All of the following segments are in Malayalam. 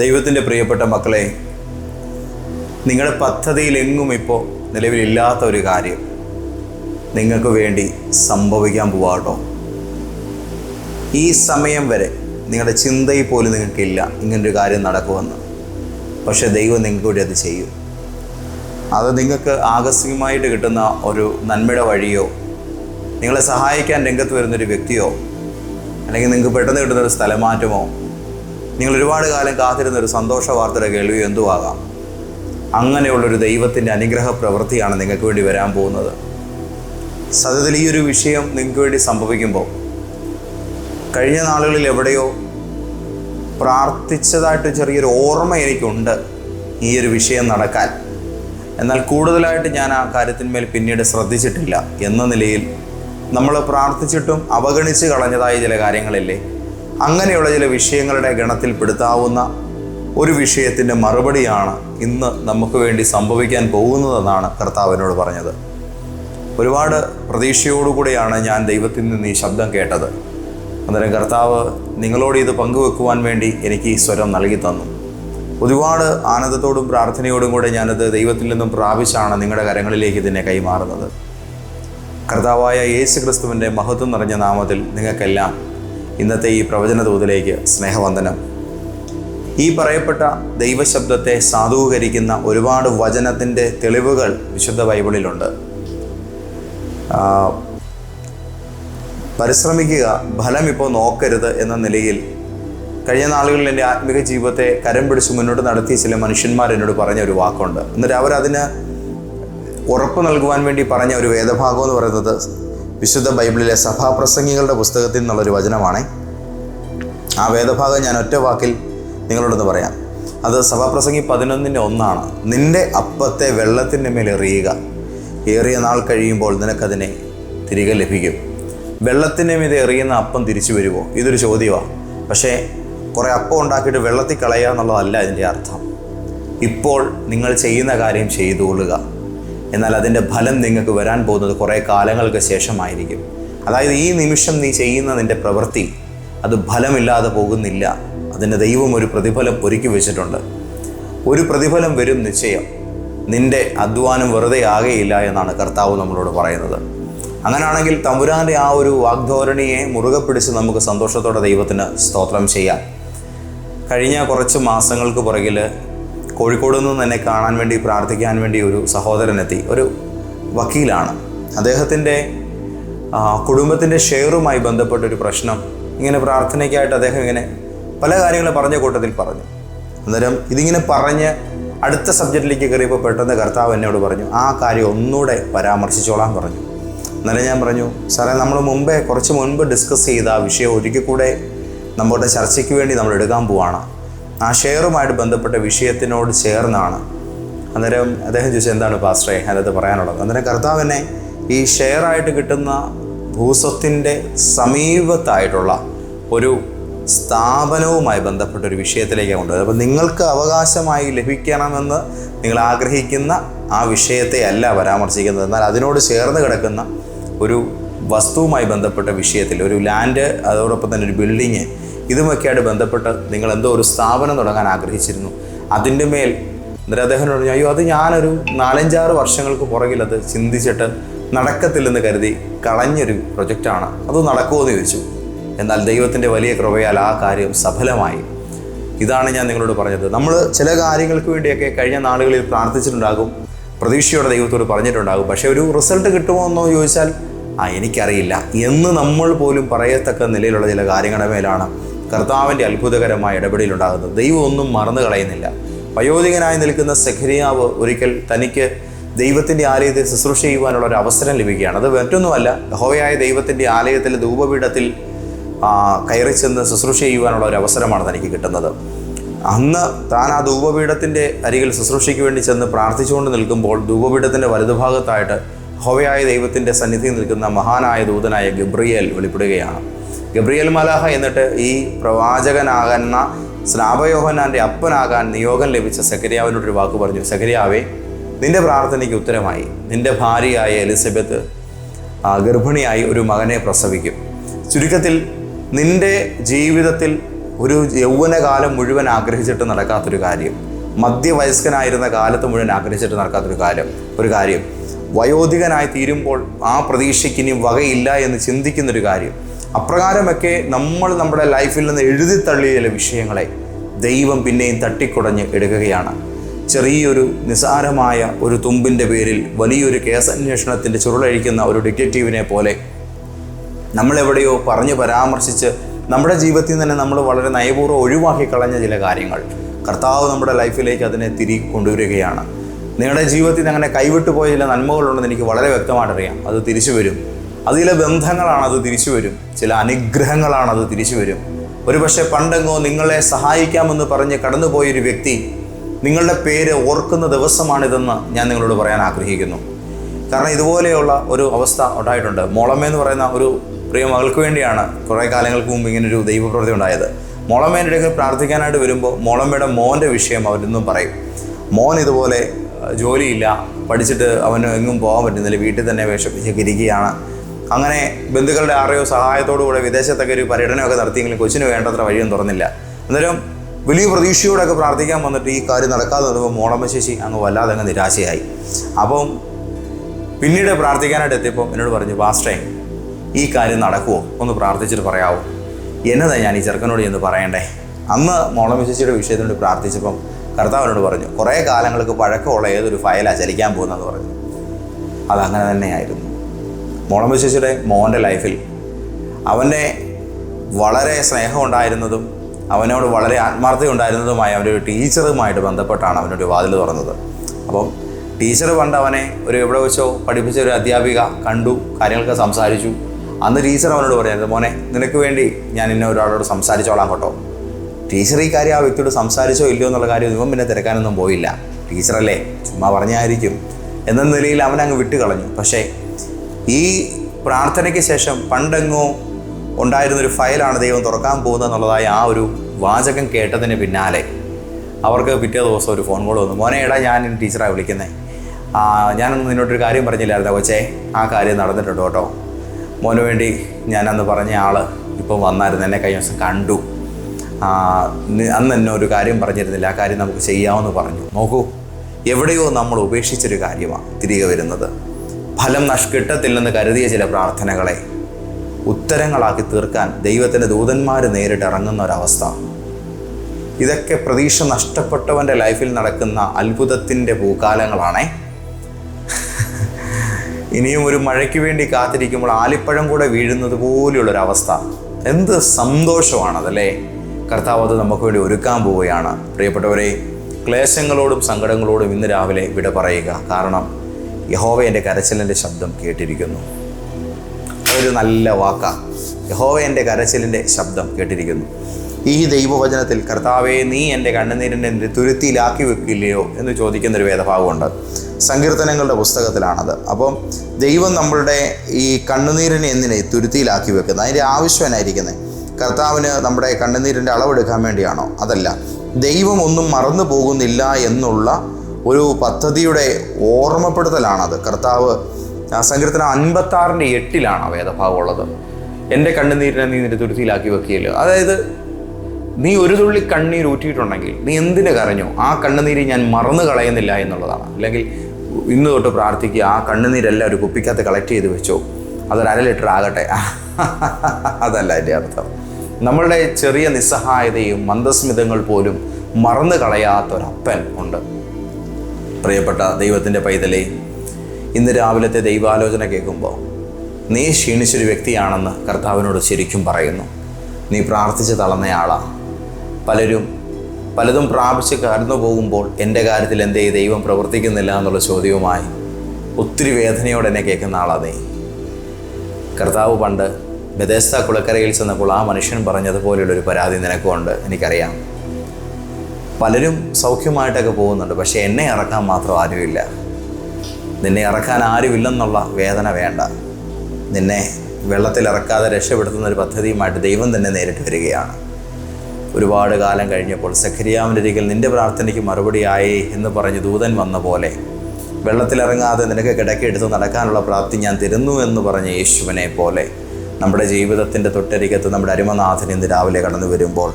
ദൈവത്തിന്റെ പ്രിയപ്പെട്ട മക്കളെ നിങ്ങളുടെ പദ്ധതിയിലെങ്ങും ഇപ്പോൾ നിലവിലില്ലാത്ത ഒരു കാര്യം. നിങ്ങൾക്ക് വേണ്ടി സംഭവിക്കാൻ പോവാട്ടോ ഈ സമയം വരെ നിങ്ങളുടെ ചിന്തയിൽ പോലും നിങ്ങൾക്കില്ല ഇങ്ങനൊരു കാര്യം നടക്കുമെന്ന്. പക്ഷേ ദൈവം നിങ്ങൾക്ക് വേണ്ടി അത് ചെയ്യും. അത് നിങ്ങൾക്ക് ആകസ്മികമായിട്ട് കിട്ടുന്ന ഒരു നന്മയുടെ വഴിയോ നിങ്ങളെ സഹായിക്കാൻ രംഗത്ത് വരുന്നൊരു വ്യക്തിയോ അല്ലെങ്കിൽ നിങ്ങൾക്ക് പെട്ടെന്ന് കിട്ടുന്ന ഒരു സ്ഥലമാറ്റമോ നിങ്ങൾ ഒരുപാട് കാലം കാത്തിരുന്ന ഒരു സന്തോഷ വാർത്തയുടെ കേൾവി എന്തുവാകാം? അങ്ങനെയുള്ളൊരു ദൈവത്തിന്റെ അനുഗ്രഹ പ്രവൃത്തിയാണ് നിങ്ങൾക്ക് വേണ്ടി വരാൻ പോകുന്നത്. സത്യത്തിൽ ഈ ഒരു വിഷയം നിങ്ങൾക്ക് വേണ്ടി സംഭവിക്കുമ്പോൾ കഴിഞ്ഞ നാളുകളിൽ എവിടെയോ പ്രാർത്ഥിച്ചതായിട്ട് ചെറിയൊരു ഓർമ്മ എനിക്കുണ്ട് ഈ ഒരു വിഷയം നടക്കാൻ. എന്നാൽ കൂടുതലായിട്ട് ഞാൻ ആ കാര്യത്തിന്മേൽ പിന്നീട് ശ്രദ്ധിച്ചിട്ടില്ല. എന്ന നിലയിൽ നമ്മൾ പ്രാർത്ഥിച്ചിട്ടും അവഗണിച്ച് കളഞ്ഞതായ ചില കാര്യങ്ങളില്ലേ? അങ്ങനെയുള്ള ചില വിഷയങ്ങളുടെ ഗണത്തിൽ പെടുത്താവുന്ന ഒരു വിഷയത്തിന്റെ മറുപടിയാണ് ഇന്ന് നമുക്ക് വേണ്ടി സംഭവിക്കാൻ പോകുന്നതെന്നാണ് കർത്താവിനോട് പറഞ്ഞത്. ഒരുപാട് പ്രതീക്ഷയോടുകൂടിയാണ് ഞാൻ ദൈവത്തിൽ നിന്ന് ഈ ശബ്ദം കേട്ടത്. അന്നേരം കർത്താവ് നിങ്ങളോട് ഇത് പങ്കുവെക്കുവാൻ വേണ്ടി എനിക്ക് ഈ സ്വരം നൽകി തന്നു. ഒരുപാട് ആനന്ദത്തോടും പ്രാർത്ഥനയോടും കൂടെ ഞാനത് ദൈവത്തിൽ നിന്നും പ്രാപിച്ചാണ് നിങ്ങളുടെ കരങ്ങളിലേക്ക് ഇതിനെ കൈമാറുന്നത്. കർത്താവായ യേശു ക്രിസ്തുവിന്റെ മഹത്വം നിറഞ്ഞ നാമത്തിൽ നിങ്ങൾക്കെല്ലാം ഇന്നത്തെ ഈ പ്രവചന തോതിലേക്ക് സ്നേഹവന്ദനം. ഈ പറയപ്പെട്ട ദൈവശബ്ദത്തെ സാധൂകരിക്കുന്ന ഒരുപാട് വചനത്തിന്റെ തെളിവുകൾ വിശുദ്ധ ബൈബിളിലുണ്ട്. പരിശ്രമിക്കുക ഫലം ഇപ്പോൾ നോക്കരുത് എന്ന നിലയിൽ കഴിഞ്ഞ നാളുകളിൽ എന്റെ ആത്മീക ജീവിതത്തെ കരം പിടിച്ച് മുന്നോട്ട് നടത്തിയ ചില മനുഷ്യന്മാർ എന്നോട് പറഞ്ഞ ഒരു വാക്കുണ്ട്. എന്നിട്ട് അവരതിന് ഉറപ്പ് നൽകുവാൻ വേണ്ടി പറഞ്ഞ ഒരു വേദഭാഗം എന്ന് പറയുന്നത് വിശുദ്ധ ബൈബിളിലെ സഭാപ്രസംഗികളുടെ പുസ്തകത്തിൽ നിന്നുള്ളൊരു വചനമാണ്. ആ വേദഭാഗം ഞാൻ ഒറ്റ വാക്കിൽ നിങ്ങളോടൊന്ന് പറയാം. അത് സഭാപ്രസംഗി പതിനൊന്നിന്റെ ഒന്നാണ്. നിന്റെ അപ്പത്തെ വെള്ളത്തിന്റെ മേൽ എറിയുക. ഏറിയ നാൾ കഴിയുമ്പോൾ നിനക്കതിനെ തിരികെ ലഭിക്കും. വെള്ളത്തിന്റെ മീതെ എറിയുന്ന അപ്പം തിരിച്ചു വരുമോ? ഇതൊരു ചോദ്യമാണ്. പക്ഷേ കുറേ അപ്പം ഉണ്ടാക്കിയിട്ട് വെള്ളത്തിൽ കളയുക എന്നുള്ളതല്ല ഇതിന്റെ അർത്ഥം. ഇപ്പോൾ നിങ്ങൾ ചെയ്യുന്ന കാര്യം ചെയ്തുകൊള്ളുക. എന്നാൽ അതിന്റെ ഫലം നിങ്ങൾക്ക് വരാൻ പോകുന്നത് കുറേ കാലങ്ങൾക്ക് ശേഷമായിരിക്കും. അതായത് ഈ നിമിഷം നീ ചെയ്യുന്ന നിന്റെ പ്രവൃത്തി അത് ഫലമില്ലാതെ പോകുന്നില്ല. അതിന് ദൈവം ഒരു പ്രതിഫലം ഒരുക്കി വെച്ചിട്ടുണ്ട്. ഒരു പ്രതിഫലം വരും നിശ്ചയം. നിന്റെ അധ്വാനം വെറുതെ ആകെയില്ല എന്നാണ് കർത്താവ് നമ്മളോട് പറയുന്നത്. അങ്ങനെയാണെങ്കിൽ തമ്പുരാന്റെ ആ ഒരു വാഗ്ധോരണിയെ മുറുകെ പിടിച്ച് നമുക്ക് സന്തോഷത്തോടെ ദൈവത്തിന് സ്തോത്രം ചെയ്യാം. കഴിഞ്ഞ കുറച്ച് മാസങ്ങൾക്ക് പുറകിൽ കോഴിക്കോട് നിന്ന് എന്നെ കാണാൻ വേണ്ടി പ്രാർത്ഥിക്കാൻ വേണ്ടി ഒരു സഹോദരനെത്തി. ഒരു വക്കീലാണ്. അദ്ദേഹത്തിന്റെ കുടുംബത്തിന്റെ ഷെയറുമായി ബന്ധപ്പെട്ട ഒരു പ്രശ്നം. ഇങ്ങനെ പ്രാർത്ഥനയ്ക്കായിട്ട് അദ്ദേഹം ഇങ്ങനെ പല കാര്യങ്ങൾ പറഞ്ഞ കൂട്ടത്തിൽ പറഞ്ഞു. അന്നേരം ഇതിങ്ങനെ പറഞ്ഞ് അടുത്ത സബ്ജക്റ്റിലേക്ക് കയറിയപ്പോൾ പെട്ടെന്ന് കർത്താവ് എന്നോട് പറഞ്ഞു ആ കാര്യം ഒന്നുകൂടെ പരാമർശിച്ചോളാൻ പറഞ്ഞു. അന്നേരം ഞാൻ പറഞ്ഞു സാറേ നമ്മൾ മുമ്പേ കുറച്ച് മുൻപ് ഡിസ്കസ് ചെയ്ത ആ വിഷയം ഒരിക്കൽ കൂടെ നമ്മുടെ ചർച്ചയ്ക്ക് വേണ്ടി നമ്മൾ എടുക്കാൻ പോവാണ്. ആ ഷെയറുമായിട്ട് ബന്ധപ്പെട്ട വിഷയത്തിനോട് ചേർന്നാണ്. അന്നേരം അദ്ദേഹം ചോദിച്ചത് എന്താണ് പാസ്റ്ററെ അതിനകത്ത് പറയാനുള്ളത്? അന്നേരം കർത്താവിനെ ഈ ഷെയറായിട്ട് കിട്ടുന്ന ഭൂസ്വത്തിന്റെ സമീപത്തായിട്ടുള്ള ഒരു സ്ഥാപനവുമായി ബന്ധപ്പെട്ട ഒരു വിഷയത്തിലേക്കാണ് കൊണ്ടുവരുന്നത് അപ്പോൾ നിങ്ങൾക്ക് അവകാശമായി ലഭിക്കണമെന്ന് നിങ്ങൾ ആഗ്രഹിക്കുന്ന ആ വിഷയത്തെ അല്ല പരാമർശിക്കുന്നത്. എന്നാൽ അതിനോട് ചേർന്ന് കിടക്കുന്ന ഒരു വസ്തുവുമായി ബന്ധപ്പെട്ട വിഷയത്തിൽ ഒരു ലാൻഡ് അതോടൊപ്പം തന്നെ ഒരു ബിൽഡിങ് ഇതുമൊക്കെയായിട്ട് ബന്ധപ്പെട്ട് നിങ്ങൾ എന്തോ ഒരു സ്ഥാപനം തുടങ്ങാൻ ആഗ്രഹിച്ചിരുന്നു. അതിന്റെ മേൽ എന്നിട്ട് അദ്ദേഹം പറഞ്ഞു അയ്യോ അത് ഞാനൊരു നാലഞ്ചാറ് വർഷങ്ങൾക്ക് പുറകിൽ അത് ചിന്തിച്ചിട്ട് നടക്കത്തില്ലെന്ന് കരുതി കളഞ്ഞൊരു പ്രൊജക്റ്റാണ്. അത് നടക്കുമോ എന്ന് ചോദിച്ചു. എന്നാൽ ദൈവത്തിന്റെ വലിയ കൃപയാൽ ആ കാര്യം സഫലമായി. ഇതാണ് ഞാൻ നിങ്ങളോട് പറഞ്ഞത്. നമ്മൾ ചില കാര്യങ്ങൾക്ക് വേണ്ടിയൊക്കെ കഴിഞ്ഞ നാളുകളിൽ പ്രാർത്ഥിച്ചിട്ടുണ്ടാകും. പ്രതീക്ഷയോടെ ദൈവത്തോട് പറഞ്ഞിട്ടുണ്ടാകും. പക്ഷേ ഒരു റിസൾട്ട് കിട്ടുമോ എന്നോ ചോദിച്ചാൽ ആ എനിക്കറിയില്ല. എന്ന് നമ്മൾ പോലും പറയത്തക്ക നിലയിലുള്ള ചില കാര്യങ്ങളുടെ മേലാണ് കർത്താവിന്റെ അത്ഭുതകരമായ ഇടപെടലുണ്ടാകുന്നത്. ദൈവം ഒന്നും മറന്നു കളയുന്നില്ല. വയോധികനായി നിൽക്കുന്ന സെഖരിയാവ് ഒരിക്കൽ തനിക്ക് ദൈവത്തിന്റെ ആലയത്തെ ശുശ്രൂഷ ചെയ്യുവാനുള്ള ഒരു അവസരം ലഭിക്കുകയാണ്. അത് മറ്റൊന്നുമല്ല ഹോയായ ദൈവത്തിന്റെ ആലയത്തിൽ ധൂപപീഠത്തിൽ കയറി ചെന്ന് ശുശ്രൂഷ ചെയ്യുവാനുള്ള ഒരു അവസരമാണ് തനിക്ക് കിട്ടുന്നത്. അന്ന് താൻ ആ ധൂപപീഠത്തിന്റെ അരികിൽ ശുശ്രൂഷയ്ക്ക് വേണ്ടി ചെന്ന് പ്രാർത്ഥിച്ചുകൊണ്ട് നിൽക്കുമ്പോൾ ധൂപപീഠത്തിന്റെ വലതുഭാഗത്തായിട്ട് ഹോവയായ ദൈവത്തിന്റെ സന്നിധിയിൽ നിൽക്കുന്ന മഹാനായ ദൂതനായ ഗബ്രിയേൽ വെളിപ്പെടുകയാണ്. ഗബ്രിയേൽ മലാഹ എന്നിട്ട് ഈ പ്രവാചകനാകുന്ന സ്നാപയോഹനാന്റെ അപ്പനാകാൻ നിയോഗം ലഭിച്ച സെക്കരിയാവിനോടൊരു വാക്ക് പറഞ്ഞു. സെക്കരിയാവേ നിന്റെ പ്രാർത്ഥനയ്ക്ക് ഉത്തരമായി. നിന്റെ ഭാര്യയായ എലിസബത്ത് ഗർഭിണിയായി ഒരു മകനെ പ്രസവിക്കും. ചുരുക്കത്തിൽ നിന്റെ ജീവിതത്തിൽ ഒരു യൗവനകാലം മുഴുവൻ ആഗ്രഹിച്ചിട്ട് നടക്കാത്തൊരു കാര്യം മധ്യവയസ്കനായിരുന്ന കാലത്ത് മുഴുവൻ ആഗ്രഹിച്ചിട്ട് നടക്കാത്തൊരു കാര്യം ഒരു കാര്യം വയോധികനായി തീരുമ്പോൾ ആ പ്രതീക്ഷയ്ക്ക് ഇനി വകയില്ല എന്ന് ചിന്തിക്കുന്നൊരു കാര്യം അപ്രകാരമൊക്കെ നമ്മൾ നമ്മുടെ ലൈഫിൽ നിന്ന് എഴുതി തള്ളിയ വിഷയങ്ങളെ ദൈവം പിന്നെയും തട്ടിക്കുടഞ്ഞ് എടുക്കുകയാണ്. ചെറിയൊരു നിസാരമായ ഒരു തുമ്പിന്റെ പേരിൽ വലിയൊരു കേസന്വേഷണത്തിന്റെ ചുരുളഴിക്കുന്ന ഒരു ഡിറ്റക്റ്റീവിനെ പോലെ നമ്മളെവിടെയോ പറഞ്ഞ് പരാമർശിച്ച് നമ്മുടെ ജീവിതത്തിൽ തന്നെ നമ്മൾ വളരെ നയപൂർവം ഒഴിവാക്കി കളഞ്ഞ ചില കാര്യങ്ങൾ കർത്താവ് നമ്മുടെ ലൈഫിലേക്ക് അതിനെ തിരികെ കൊണ്ടുവരികയാണ്. നിങ്ങളുടെ ജീവിതത്തിൽ അങ്ങനെ കൈവിട്ടു പോയ ചില നന്മകളുണ്ടെന്ന് എനിക്ക് വളരെ വ്യക്തമായിട്ടറിയാം. അത് തിരിച്ചു വരും. അത് ചില ബന്ധങ്ങളാണ് അത് തിരിച്ചു വരും. ചില അനുഗ്രഹങ്ങളാണത് തിരിച്ചു വരും. ഒരുപക്ഷെ പണ്ടെങ്ങോ നിങ്ങളെ സഹായിക്കാമെന്ന് പറഞ്ഞ് കടന്നുപോയൊരു വ്യക്തി നിങ്ങളുടെ പേര് ഓർക്കുന്ന ദിവസമാണിതെന്ന് ഞാൻ നിങ്ങളോട് പറയാൻ ആഗ്രഹിക്കുന്നു. കാരണം ഇതുപോലെയുള്ള ഒരു അവസ്ഥ ഉണ്ടായിട്ടുണ്ട്. മോളമ്മയെന്ന് പറയുന്ന ഒരു പ്രിയ മകൾക്ക് വേണ്ടിയാണ് കുറേ കാലങ്ങൾക്ക് മുമ്പ് ഇങ്ങനൊരു ദൈവപ്രവൃത്തി ഉണ്ടായത്. മോളമ്മേന്റെ അടുക്കൽ പ്രാർത്ഥിക്കാനായിട്ട് വരുമ്പോൾ മോളമ്മയുടെ മോന്റെ വിഷയം അവരെന്നും പറയും. മോൻ ഇതുപോലെ ജോലിയില്ല. പഠിച്ചിട്ട് അവന് എങ്ങും പോകാൻ പറ്റുന്നില്ല. വീട്ടിൽ തന്നെ വിഷമിച്ചൊക്കെ ഇരിക്കുകയാണ്. അങ്ങനെ ബന്ധുക്കളുടെ ആരെയോ സഹായത്തോടുകൂടെ വിദേശത്തൊക്കെ ഒരു പര്യടനമൊക്കെ നടത്തിയെങ്കിലും കൊച്ചിന് വേണ്ടത്ര വഴിയും തുറന്നില്ല. അന്നേരം വലിയ പ്രതീക്ഷയോടൊക്കെ പ്രാർത്ഥിക്കാൻ വന്നിട്ട് ഈ കാര്യം നടക്കാതെ വന്നപ്പോൾ മോളമ്മശേഷി അങ്ങ് വല്ലാതെ അങ്ങ് നിരാശയായി. അപ്പം പിന്നീട് പ്രാർത്ഥിക്കാനായിട്ട് എത്തിയപ്പോൾ എന്നോട് പറഞ്ഞു പാസ്റ്റേ ഈ കാര്യം നടക്കുമോ ഒന്ന് പ്രാർത്ഥിച്ചിട്ട് പറയാവോ? എന്നതാ ഞാൻ ഈ ചെറുക്കനോട് ചെന്ന് പറയണ്ടേ? അന്ന് മോളമ്മശേഷിയുടെ വിഷയത്തിനോട് പ്രാർത്ഥിച്ചപ്പം കർത്താവിനോട് പറഞ്ഞു കുറേ കാലങ്ങൾക്ക് പഴക്കമുള്ള ഏതൊരു ഫയലാണ് ചലിക്കാൻ പോകുന്നതെന്ന് പറഞ്ഞു. അതങ്ങനെ തന്നെയായിരുന്നു. മോളമ്മ ചേച്ചിയുടെ മോന്റെ ലൈഫിൽ അവന്റെ വളരെ സ്നേഹം ഉണ്ടായിരുന്നതും അവനോട് വളരെ ആത്മാർത്ഥത ഉണ്ടായിരുന്നതുമായ അവന്റെ ഒരു ടീച്ചറുമായിട്ട് ബന്ധപ്പെട്ടാണ് അവനൊരു വാതിൽ തുറന്നത്. അപ്പം ടീച്ചർ പണ്ട് അവനെ ഒരു എവിടെ വെച്ചോ പഠിപ്പിച്ച ഒരു അധ്യാപിക കണ്ടു കാര്യങ്ങളൊക്കെ സംസാരിച്ചു. അന്ന് ടീച്ചർ അവനോട് പറയുന്നത് മോനെ നിനക്ക് വേണ്ടി ഞാൻ ഇന്ന ഒരാളോട് സംസാരിച്ചോളാം കേട്ടോ. ടീച്ചർ ഈ കാര്യം ആ വ്യക്തിയോട് സംസാരിച്ചോ ഇല്ലയോ എന്നുള്ള കാര്യം ഇവൻ പിന്നെ തിരക്കാനൊന്നും പോയില്ല. ടീച്ചറല്ലേ ചുമ്മാ പറഞ്ഞായിരിക്കും. എന്ന നിലയിൽ അവൻ അങ്ങ് വിട്ട് കളഞ്ഞു പക്ഷേ ഈ പ്രാർത്ഥനയ്ക്ക് ശേഷം പണ്ടെങ്ങോ ഉണ്ടായിരുന്നൊരു ഫയലാണ് ദൈവം തുറക്കാൻ പോകുന്നത് എന്നുള്ളതായ ആ ഒരു വാചകം കേട്ടതിന് പിന്നാലെ അവർക്ക് പിറ്റേ ദിവസം ഒരു ഫോൺ കോൾ വന്നു. മോനെ എടാ ഞാൻ ടീച്ചറാണ് വിളിക്കുന്നത് ഞാനൊന്ന് നിന്നോട്ടൊരു കാര്യം പറഞ്ഞില്ലായിരുന്നോ കൊച്ചേ. ആ കാര്യം നടന്നിട്ടുണ്ട് കേട്ടോ. മോന് വേണ്ടി ഞാനന്ന് പറഞ്ഞ ആൾ ഇപ്പം വന്നായിരുന്നു. എന്നെ കഴിഞ്ഞ ദിവസം കണ്ടു. അന്ന് എന്നെ ഒരു കാര്യം പറഞ്ഞിരുന്നില്ല. ആ കാര്യം നമുക്ക് ചെയ്യാമെന്ന് പറഞ്ഞു. നോക്കൂ എവിടെയോ നമ്മൾ ഉപേക്ഷിച്ചൊരു കാര്യമാണ് തിരികെ വരുന്നത്. ഫലം നഷ് കിട്ടത്തില്ലെന്ന് കരുതിയ ചില പ്രാർത്ഥനകളെ ഉത്തരങ്ങളാക്കി തീർക്കാൻ ദൈവത്തിന്റെ ദൂതന്മാർ നേരിട്ട് ഇറങ്ങുന്ന ഒരവസ്ഥ ഇതൊക്കെ പ്രതീക്ഷ നഷ്ടപ്പെട്ടവന്റെ ലൈഫിൽ നടക്കുന്ന അത്ഭുതത്തിന്റെ പൂക്കാലങ്ങളാണേ ഇനിയും ഒരു മഴയ്ക്ക് വേണ്ടി കാത്തിരിക്കുമ്പോൾ ആലിപ്പഴം കൂടെ വീഴുന്നത് പോലെയുള്ളൊരവസ്ഥ. എന്ത് സന്തോഷമാണതല്ലേ? കർത്താവ് അത് നമുക്ക് വേണ്ടി ഒരുക്കാൻ പോവുകയാണ്. പ്രിയപ്പെട്ടവരെ ക്ലേശങ്ങളോടും സങ്കടങ്ങളോടും ഇന്ന് രാവിലെ വിട പറയുക. കാരണം യഹോവ എന്റെ കരച്ചിലിന്റെ ശബ്ദം കേട്ടിരിക്കുന്നു. അതൊരു നല്ല വാക്കാണ് യഹോവ എന്റെ കരച്ചിലിന്റെ ശബ്ദം കേട്ടിരിക്കുന്നു. ഈ ദൈവവചനത്തിൽ കർത്താവെ നീ എന്റെ കണ്ണുനീരിന്റെ എന്റെ തുരുത്തിയിലാക്കി വെക്കില്ലയോ എന്ന് ചോദിക്കുന്നൊരു വേദഭാഗമുണ്ട്. സങ്കീർത്തനങ്ങളുടെ പുസ്തകത്തിലാണത്. അപ്പം ദൈവം നമ്മളുടെ ഈ കണ്ണുനീരിനെ എന്തിനെ? തുരുത്തിയിലാക്കി വെക്കുന്നത്. അതിന്റെ ആവശ്യമായിരിക്കുന്നത് കർത്താവിന് നമ്മുടെ കണ്ണുനീരിന്റെ അളവെടുക്കാൻ വേണ്ടിയാണോ? അതല്ല. ദൈവം ഒന്നും മറന്നു പോകുന്നില്ല എന്നുള്ള ഒരു പദ്ധതിയുടെ ഓർമ്മപ്പെടുത്തലാണത്. കർത്താവ് സങ്കീർത്തന അൻപത്താറിന്റെ എട്ടിലാണ് വേദഭാവം ഉള്ളത്. എന്റെ കണ്ണുനീരിനെ നീ നിന്റെ തുരുത്തിയിലാക്കി വെക്കുകയല്ലോ? അതായത് നീ ഒരു തുള്ളി കണ്ണീർ ഊറ്റിയിട്ടുണ്ടെങ്കിൽ നീ എന്തിനു കരഞ്ഞോ? ആ കണ്ണുനീര് ഞാൻ മറന്നു കളയുന്നില്ല എന്നുള്ളതാണ്. അല്ലെങ്കിൽ ഇന്ന് തൊട്ട് പ്രാർത്ഥിക്കുക ആ കണ്ണുനീരെല്ലാം ഒരു കുപ്പിക്കകത്ത് കളക്ട് ചെയ്ത് വെച്ചോ. അതൊരു അര ലിറ്റർ ആകട്ടെ. അതല്ല എന്റെ അർത്ഥം. നമ്മളുടെ ചെറിയ നിസ്സഹായതയും മന്ദസ്മിതങ്ങൾ പോലും മറന്നു കളയാത്തൊരപ്പൻ ഉണ്ട്. പ്രിയപ്പെട്ട ദൈവത്തിന്റെ പൈതലേ ഇന്ന് രാവിലത്തെ ദൈവാലോചന കേൾക്കുമ്പോൾ നീ ക്ഷീണിച്ചൊരു വ്യക്തിയാണെന്ന് കർത്താവിനോട് ശരിക്കും പറയുന്നു. നീ പ്രാർത്ഥിച്ച് തളർന്നയാളാ പലരും പലതും പ്രാപിച്ച് കടന്നു പോകുമ്പോൾ എന്റെ കാര്യത്തിൽ എന്തേ ദൈവം പ്രവർത്തിക്കുന്നില്ല എന്നുള്ള ചോദ്യവുമായി ഒത്തിരി വേദനയോടെ എന്നെ കേൾക്കുന്ന ആളാ നീ. കർത്താവ് പണ്ട് ബദേസ്ത കുളക്കരയിൽ ചെന്നപ്പോൾ ആ മനുഷ്യൻ പറഞ്ഞതുപോലെയുള്ളൊരു പരാതി നിനക്കുണ്ട് എനിക്കറിയാം. പലരും സൗഖ്യമായിട്ടൊക്കെ പോകുന്നുണ്ട്. പക്ഷേ എന്നെ ഇറക്കാൻ മാത്രം ആരുമില്ല. നിന്നെ ഇറക്കാൻ ആരുമില്ലെന്നുള്ള വേദന വേണ്ട. നിന്നെ വെള്ളത്തിൽ ഇറക്കാതെ രക്ഷപ്പെടുത്തുന്ന ഒരു പദ്ധതിയുമായിട്ട് ദൈവം തന്നെ നേരിട്ട് വരികയാണ്. ഒരുപാട് കാലം കഴിഞ്ഞപ്പോൾ സഖരിയാവിന്റെ അരികിൽ നിന്റെ പ്രാർത്ഥനയ്ക്ക് മറുപടിയായി എന്ന് പറഞ്ഞ് ദൂതൻ വന്ന പോലെ വെള്ളത്തിലിറങ്ങാതെ നിനക്ക് കിടക്കെടുത്ത് നടക്കാനുള്ള പ്രാപ്തി ഞാൻ തരുന്നു എന്ന് പറഞ്ഞ യേശുവിനെ പോലെ നമ്മുടെ ജീവിതത്തിന്റെ തൊട്ടരികത്ത് നമ്മുടെ അരുമനാഥൻ ഇന്ന് രാവിലെ കടന്നു വരുമ്പോൾ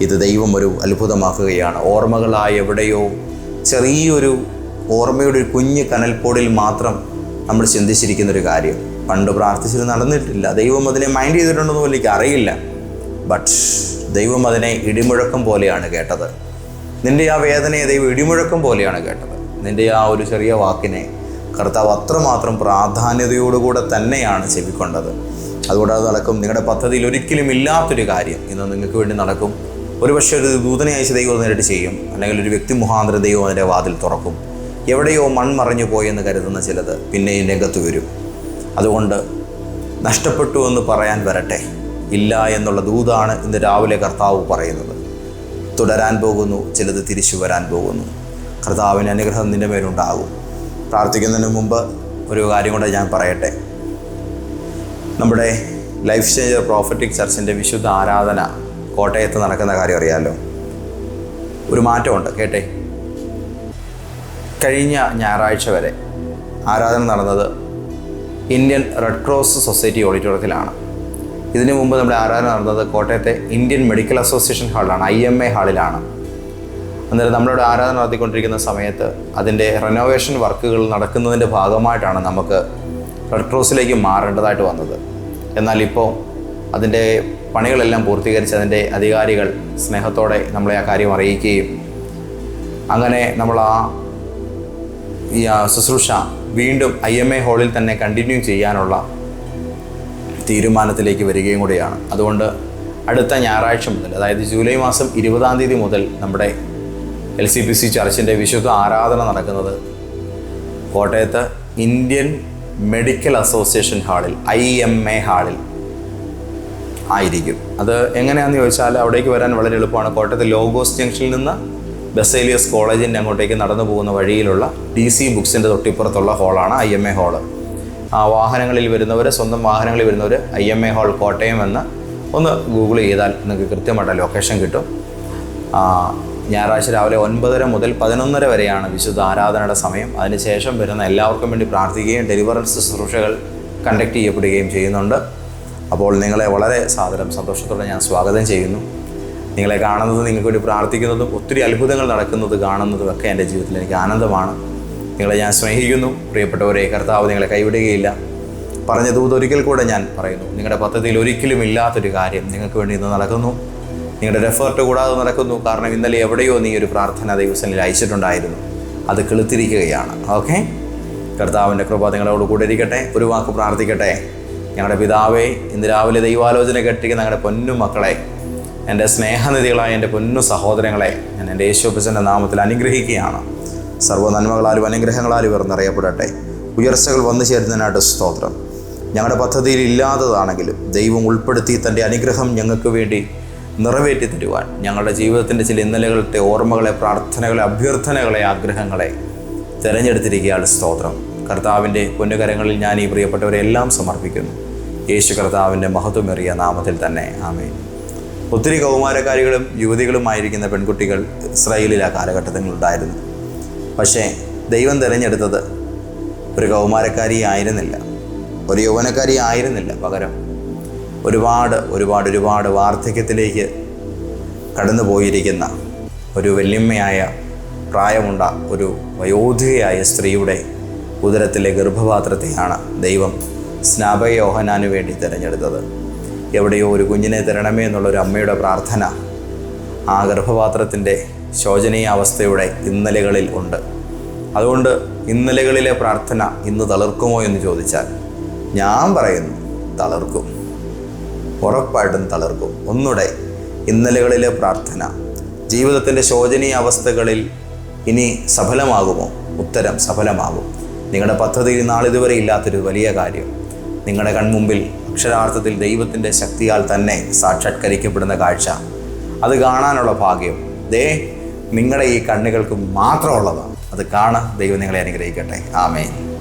ഇത് ദൈവം ഒരു അത്ഭുതമാക്കുകയാണ്. ഓർമ്മകളായ എവിടെയോ ചെറിയൊരു ഓർമ്മയുടെ ഒരു കുഞ്ഞ് കനൽപ്പോടിൽ മാത്രം നമ്മൾ ചിന്തിച്ചിരിക്കുന്ന ഒരു കാര്യം. പണ്ട് പ്രാർത്ഥിച്ചിട്ട് നടന്നിട്ടില്ല. ദൈവം അതിനെ മൈൻഡ് ചെയ്തിട്ടുണ്ടെന്ന് പോലും എനിക്ക് അറിയില്ല. ബട്ട് ദൈവം അതിനെ ഇടിമുഴക്കം പോലെയാണ് കേട്ടത്. നിന്റെ ആ വേദനയെ ദൈവം ഇടിമുഴക്കം പോലെയാണ് കേട്ടത്. നിന്റെ ആ ഒരു ചെറിയ വാക്കിനെ കർത്താവ് അത്രമാത്രം പ്രാധാന്യതയോടുകൂടെ തന്നെയാണ് ചെവിക്കൊണ്ടത്. അതുകൂടാതെ അത് നടക്കും. നിങ്ങളുടെ പദ്ധതിയിൽ ഒരിക്കലും ഇല്ലാത്തൊരു കാര്യം ഇന്ന് നിങ്ങൾക്ക് വേണ്ടി നടക്കും. ഒരുപക്ഷെ ഒരു ദൂതനെ അയച്ച ദൈവം അത് നേരിട്ട് ചെയ്യും. അല്ലെങ്കിൽ ഒരു വ്യക്തി മുഖാന്തര ദൈവം അതിന്റെ വാതിൽ തുറക്കും. എവിടെയോ മൺമറഞ്ഞു പോയെന്ന് കരുതുന്ന ചിലത് പിന്നെയും രംഗത്ത് വരും. അതുകൊണ്ട് നഷ്ടപ്പെട്ടു എന്ന് പറയാൻ വരട്ടെ. ഇല്ല എന്നുള്ള ദൂതാണ് ഇന്ന് രാവിലെ കർത്താവ് പറയുന്നത്. തുടരാൻ പോകുന്നു ചിലത് തിരിച്ചു വരാൻ പോകുന്നു. കർത്താവിന്റെ അനുഗ്രഹം നിന്റെ മേലുണ്ടാകും. പ്രാർത്ഥിക്കുന്നതിന് മുമ്പ് ഒരു കാര്യം കൂടെ ഞാൻ പറയട്ടെ. നമ്മുടെ ലൈഫ് ചേഞ്ചർ പ്രോഫറ്റിക് ചർച്ചിന്റെ വിശുദ്ധ ആരാധന കോട്ടയത്ത് നടക്കുന്ന കാര്യം അറിയാമല്ലോ ഒരു മാറ്റമുണ്ട് കേട്ടെ? കഴിഞ്ഞ ഞായറാഴ്ച വരെ ആരാധന നടന്നത് ഇന്ത്യൻ റെഡ് ക്രോസ് സൊസൈറ്റി ഓഡിറ്റോറിയത്തിലാണ്. ഇതിനു മുമ്പ് നമ്മുടെ ആരാധന നടന്നത് കോട്ടയത്തെ ഇന്ത്യൻ മെഡിക്കൽ അസോസിയേഷൻ ഹാളിലാണ് ഐ എം എ ഹാളിലാണ്. അന്നേരം നമ്മളിവിടെ ആരാധന നടത്തിക്കൊണ്ടിരിക്കുന്ന സമയത്ത് അതിന്റെ റെനോവേഷൻ വർക്കുകൾ നടക്കുന്നതിന്റെ ഭാഗമായിട്ടാണ് നമുക്ക് റെഡ് ക്രോസിലേക്ക് മാറേണ്ടതായിട്ട് വന്നത്. എന്നാൽ ഇപ്പോൾ അതിന്റെ പണികളെല്ലാം പൂർത്തീകരിച്ച് അതിന്റെ അധികാരികൾ സ്നേഹത്തോടെ നമ്മളെ ആ കാര്യം അറിയിക്കുകയും അങ്ങനെ നമ്മൾ ആ ഈ ശുശ്രൂഷ വീണ്ടും ഐ എം എ ഹാളിൽ തന്നെ കണ്ടിന്യൂ ചെയ്യാനുള്ള തീരുമാനത്തിലേക്ക് വരികയും കൂടിയാണ്. അതുകൊണ്ട് അടുത്ത ഞായറാഴ്ച മുതൽ അതായത് ജൂലൈ മാസം ഇരുപതാം തീയതി മുതൽ നമ്മുടെ എൽ സി പി സി ചർച്ചിന്റെ വിശുദ്ധ ആരാധന നടക്കുന്നത് കോട്ടയത്ത് ഇന്ത്യൻ മെഡിക്കൽ അസോസിയേഷൻ ഹാളിൽ ഐ എം എ ഹാളിൽ. ആയിരിക്കും. അത് എങ്ങനെയാണെന്ന് ചോദിച്ചാൽ അവിടേക്ക് വരാൻ വളരെ എളുപ്പമാണ്. കോട്ടയത്തെ ലോഗോസ് ജംഗ്ഷനിൽ നിന്ന് ബസേലിയസ് കോളേജിന്റെ അങ്ങോട്ടേക്ക് നടന്നു പോകുന്ന വഴിയിലുള്ള ഡി സി ബുക്സിന്റെ തൊട്ടിപ്പുറത്തുള്ള ഹാളാണ് ഐ എം എ ഹാൾ ആ വാഹനങ്ങളിൽ വരുന്നവർ സ്വന്തം വാഹനങ്ങളിൽ വരുന്നവർ I M A hall Kottayam എന്ന് ഒന്ന് ഗൂഗിൾ ചെയ്താൽ നിങ്ങൾക്ക് കൃത്യമായിട്ട് ലൊക്കേഷൻ കിട്ടും. ഞായറാഴ്ച രാവിലെ ഒൻപതര മുതൽ പതിനൊന്നര വരെയാണ് വിശുദ്ധ ആരാധനയുടെ സമയം. അതിനുശേഷം വരുന്ന എല്ലാവർക്കും വേണ്ടി പ്രാർത്ഥിക്കുകയും ഡെലിവറൻസ് ശുശ്രൂഷകൾ കണ്ടക്ട് ചെയ്യപ്പെടുകയും ചെയ്യുന്നുണ്ട്. അപ്പോൾ നിങ്ങളെ വളരെ സാദരം സന്തോഷത്തോടെ ഞാൻ സ്വാഗതം ചെയ്യുന്നു. നിങ്ങളെ കാണുന്നതും നിങ്ങൾക്ക് വേണ്ടി പ്രാർത്ഥിക്കുന്നതും ഒത്തിരി അത്ഭുതങ്ങൾ നടക്കുന്നത് കാണുന്നതും ഒക്കെ എന്റെ ജീവിതത്തിൽ എനിക്ക് ആനന്ദമാണ്. നിങ്ങളെ ഞാൻ സ്നേഹിക്കുന്നു. പ്രിയപ്പെട്ടവരെ കർത്താവ് നിങ്ങളെ കൈവിടുകയില്ല. പറഞ്ഞ ദൂത് ഒരിക്കൽ കൂടെ ഞാൻ പറയുന്നു. നിങ്ങളുടെ പദ്ധതിയിൽ ഒരിക്കലും ഇല്ലാത്തൊരു കാര്യം നിങ്ങൾക്ക് വേണ്ടി ഇന്ന് നടക്കുന്നു. നിങ്ങളുടെ എഫേർട്ട് കൂടാതെ നടക്കുന്നു. കാരണം ഇന്നലെ എവിടെയോ നീ ഒരു പ്രാർത്ഥന ദൈവസനിൽ അയച്ചിട്ടുണ്ടായിരുന്നു. അത് കിളുത്തിരിക്കുകയാണ്. ഓക്കെ കർത്താവിന്റെ കൃപ നിങ്ങളോട് കൂടെ ഇരിക്കട്ടെ. ഒരു വാക്ക് പ്രാർത്ഥിക്കട്ടെ? ഞങ്ങളുടെ പിതാവേ ഇന്ന് രാവിലെ ദൈവാലോചന കെട്ടിക്കുന്ന ഞങ്ങളുടെ പൊന്നു മക്കളെ എന്റെ സ്നേഹനിധികളായ എന്റെ പൊന്നു സഹോദരങ്ങളെ ഞാൻ എന്റെ യേശുപ്പച്ചന്റെ നാമത്തിൽ അനുഗ്രഹിക്കുകയാണ്. സർവ നന്മകളാലും അനുഗ്രഹങ്ങളാലും ഇവർ നിറയപ്പെടട്ടെ ഉയർച്ചകൾ വന്നു ചേരുന്നതിനായിട്ട് സ്തോത്രം. ഞങ്ങളുടെ പദ്ധതിയിൽ ഇല്ലാത്തതാണെങ്കിലും ദൈവം ഉൾപ്പെടുത്തി തന്റെ അനുഗ്രഹം ഞങ്ങൾക്ക് വേണ്ടി നിറവേറ്റി തരുവാൻ ഞങ്ങളുടെ ജീവിതത്തിന്റെ ചില ഇന്നലകളുടെ ഓർമ്മകളെ പ്രാർത്ഥനകളെ അഭ്യർത്ഥനകളെ ആഗ്രഹങ്ങളെ തിരഞ്ഞെടുത്തിരിക്കുകയാണ് സ്തോത്രം. കർത്താവിന്റെ പൊന്നുകരങ്ങളിൽ ഞാൻ ഈ പ്രിയപ്പെട്ടവരെ എല്ലാം സമർപ്പിക്കുന്നു. യേശു കർത്താവിന്റെ മഹത്വമേറിയ നാമത്തിൽ തന്നെ. ആമേൻ. ഒത്തിരി കൗമാരക്കാരികളും യുവതികളുമായിരിക്കുന്ന പെൺകുട്ടികൾ ഇസ്രായേലിൽ ആ കാലഘട്ടത്തിലുണ്ടായിരുന്നു പക്ഷേ ദൈവം തിരഞ്ഞെടുത്തത് ഒരു കൗമാരക്കാരി ആയിരുന്നില്ല. ഒരു യൗവനക്കാരി ആയിരുന്നില്ല പകരം. ഒരുപാട് ഒരുപാട് ഒരുപാട് വാർദ്ധക്യത്തിലേക്ക് കടന്നു പോയിരിക്കുന്ന ഒരു വല്യമ്മയായ പ്രായമുണ്ട ഒരു വയോധികയായ സ്ത്രീയുടെ ഉദരത്തിലെ ഗർഭപാത്രത്തെയാണ് ദൈവം സ്നാപക യോഹനാന് വേണ്ടി തിരഞ്ഞെടുത്തത്. എവിടെയോ ഒരു കുഞ്ഞിനെ തരണമേ എന്നുള്ള ഒരു അമ്മയുടെ പ്രാർത്ഥന ആ ഗർഭപാത്രത്തിന്റെ ശോചനീയ അവസ്ഥയുടെ ഇന്നലകളിൽ ഉണ്ട്. അതുകൊണ്ട് ഇന്നലകളിലെ പ്രാർത്ഥന ഇന്ന് തളർക്കുമോ എന്ന് ചോദിച്ചാൽ ഞാൻ പറയുന്നു തളർക്കും. ഉറപ്പായിട്ടും തളർക്കും. ഒന്നുകൂടെ ഇന്നലകളിലെ പ്രാർത്ഥന ജീവിതത്തിന്റെ ശോചനീയ അവസ്ഥകളിൽ ഇനി സഫലമാകുമോ? ഉത്തരം സഫലമാകും. നിങ്ങളുടെ പദ്ധതിയിൽ നാളിതുവരെ ഇല്ലാത്തൊരു വലിയ കാര്യം. നിങ്ങളുടെ കൺമുമ്പിൽ അക്ഷരാർത്ഥത്തിൽ ദൈവത്തിന്റെ ശക്തിയാൽ തന്നെ സാക്ഷാത്കരിക്കപ്പെടുന്ന കാഴ്ച. അത് കാണാനുള്ള ഭാഗ്യം. ദേ നിങ്ങളുടെ ഈ കണ്ണുകൾക്ക് മാത്രമുള്ളതാണ്. അത് കാണാൻ ദൈവം നിങ്ങളെ അനുഗ്രഹിക്കട്ടെ. ആമേൻ.